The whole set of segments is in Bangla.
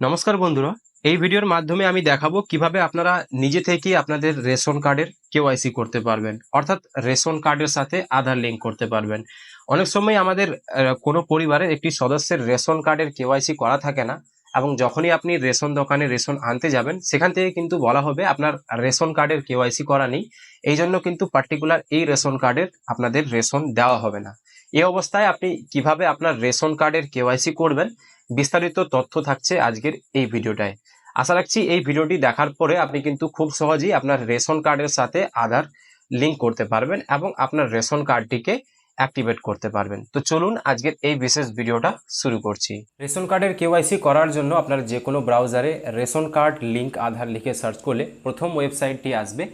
নমস্কার বন্ধুরা। এই ভিডিওর মাধ্যমে আমি দেখাবো কীভাবে আপনারা নিজে থেকেই আপনাদের রেশন কার্ডের কেওয়াইসি করতে পারবেন। অর্থাৎ রেশন কার্ডের সাথে আধার লিঙ্ক করতে পারবেন। অনেক সময় আমাদের কোনো পরিবারের একটি সদস্যের রেশন কার্ডের কেওয়াইসি করা থাকে না এবং যখনই আপনি রেশন দোকানে রেশন আনতে যাবেন, সেখান থেকে কিন্তু বলা হবে আপনার রেশন কার্ডের কেওয়াইসি করা নেই। এই জন্য কিন্তু পার্টিকুলার এই রেশন কার্ডের আপনাদের রেশন দেওয়া হবে না। এই অবস্থায় আপনি কীভাবে আপনার রেশন কার্ডের কেওয়াইসি করবেন বিস্তারিত তথ্য থাকছে আজকের এই ভিডিওটায়। আশা রাখছি এই ভিডিওটি দেখার পরে আপনি কিন্তু খুব সহজেই আপনার রেশন কার্ডের সাথে আধার লিঙ্ক করতে পারবেন এবং আপনার রেশন কার্ডটিকে অ্যাক্টিভেট করতে পারবেন। তো চলুন আজকের এই বিশেষ ভিডিওটা শুরু করছি। রেশন কার্ডের কেওয়াইসি করার জন্য আপনার যে কোনো ব্রাউজারে রেশন কার্ড লিঙ্ক আধার লিখে সার্চ করলে প্রথম ওয়েবসাইটটি আসবে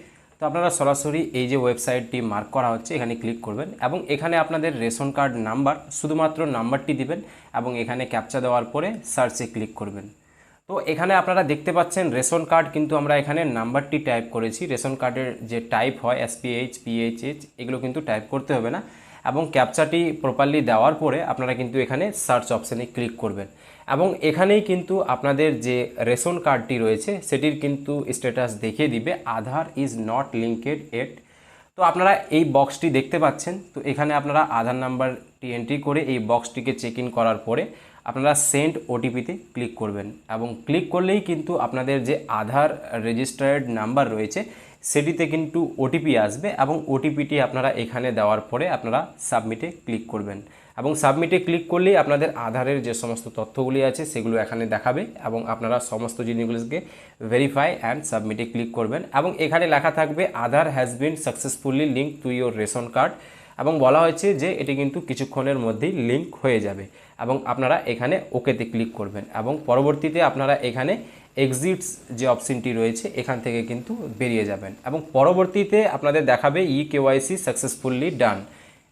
তো আপনারা সরাসরি এই যে ওয়েবসাইটটি মার্ক করা হচ্ছে, এখানে ক্লিক করবেন এবং এখানে আপনাদের রেশন কার্ড নাম্বার শুধুমাত্র নাম্বারটি দিবেন এবং এখানে ক্যাপচা দেওয়ার পরে সার্চে ক্লিক করবেন। তো এখানে আপনারা দেখতে পাচ্ছেন রেশন কার্ড কিন্তু আমরা এখানে নাম্বারটি টাইপ করেছি। রেশন কার্ডের যে টাইপ হয় এসপিএইচ পিএইচএইচ এগুলো কিন্তু টাইপ করতে হবে না। এবং ক্যাপচাটি প্রপারলি দেওয়ার পরে আপনারা কিন্তু এখানে সার্চ অপশানে ক্লিক করবেন। এবং এখানেই কিন্তু আপনাদের যে রেশন কার্ডটি রয়েছে, সেটির কিন্তু স্ট্যাটাস দেখিয়ে দিবে, Aadhaar is not linked at তো আপনারা এই বক্সটি দেখতে পাচ্ছেন, তো এখানে আপনারা আধার নাম্বারটি এন্ট্রি করে এই বক্সটিকে চেক ইন করার পরে আপনারা সেন্ড ওটিপিতে ক্লিক করবেন এবং ক্লিক করলেই কিন্তু আপনাদের যে আধার রেজিস্টার্ড নাম্বার রয়েছে, সেটিতে কিন্তু ওটিপি আসবে এবং ওটিপিটি আপনারা এখানে দেওয়ার পরে আপনারা সাবমিটে ক্লিক করবেন। এবং সাবমিটে ক্লিক করলেই আপনাদের আধারের যে সমস্ত তথ্যগুলি আছে, সেগুলো এখানে দেখাবে এবং আপনারা সমস্ত জিনিসগুলিকে ভেরিফাই অ্যান্ড সাবমিটে ক্লিক করবেন। এবং এখানে লেখা থাকবে Aadhaar has been successfully link to your ration card এবং বলা হয়েছে যে এটি কিন্তু কিছুক্ষণের মধ্যেই লিঙ্ক হয়ে যাবে। এবং আপনারা এখানে ওকেতে ক্লিক করবেন এবং পরবর্তীতে আপনারা এখানে এক্সিটস যে অপশনটি রয়েছে, এখান থেকে কিন্তু বেরিয়ে যাবেন। এবং পরবর্তীতে আপনাদের দেখাবে ই কেওয়াইসি সাকসেসফুলি ডান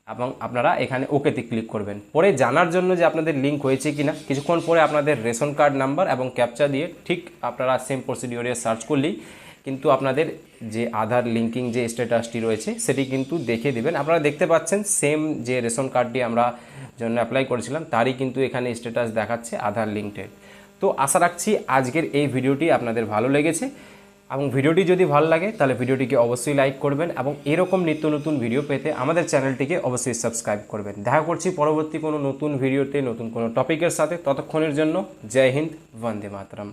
এবং আপনারা এখানে ওকেতে ক্লিক করবেন। পরে জানার জন্য যে আপনাদের লিঙ্ক হয়েছে কিনা, কিছুক্ষণ পরে আপনাদের রেশন কার্ড নাম্বার এবং ক্যাপচা দিয়ে ঠিক আপনারা সেম প্রসিডিওরে সার্চ করলেই কিন্তু আপনাদের যে আধার লিঙ্কিং যে স্ট্যাটাসটি রয়েছে, সেটি কিন্তু দেখে দিবেন। আপনারা দেখতে পাচ্ছেন সেম যে রেশন কার্ডটি আমরা জন্য অ্যাপ্লাই করেছিলাম, তারই কিন্তু এখানে স্ট্যাটাস দেখাচ্ছে আধার লিঙ্কটেড তো আশা রাখছি আজকের এই ভিডিওটি আপনাদের ভালো লেগেছে। এবং ভিডিওটি যদি ভালো লাগে, তাহলে ভিডিওটিকে অবশ্যই লাইক করবেন এবং এরকম নিত্য নতুন ভিডিও পেতে আমাদের চ্যানেলটিকে অবশ্যই সাবস্ক্রাইব করবেন। দেখা করছি পরবর্তী কোনো নতুন ভিডিওতে নতুন কোনো টপিকের সাথে। ততক্ষণের জন্য জয় হিন্দ, বন্দে মাতরম।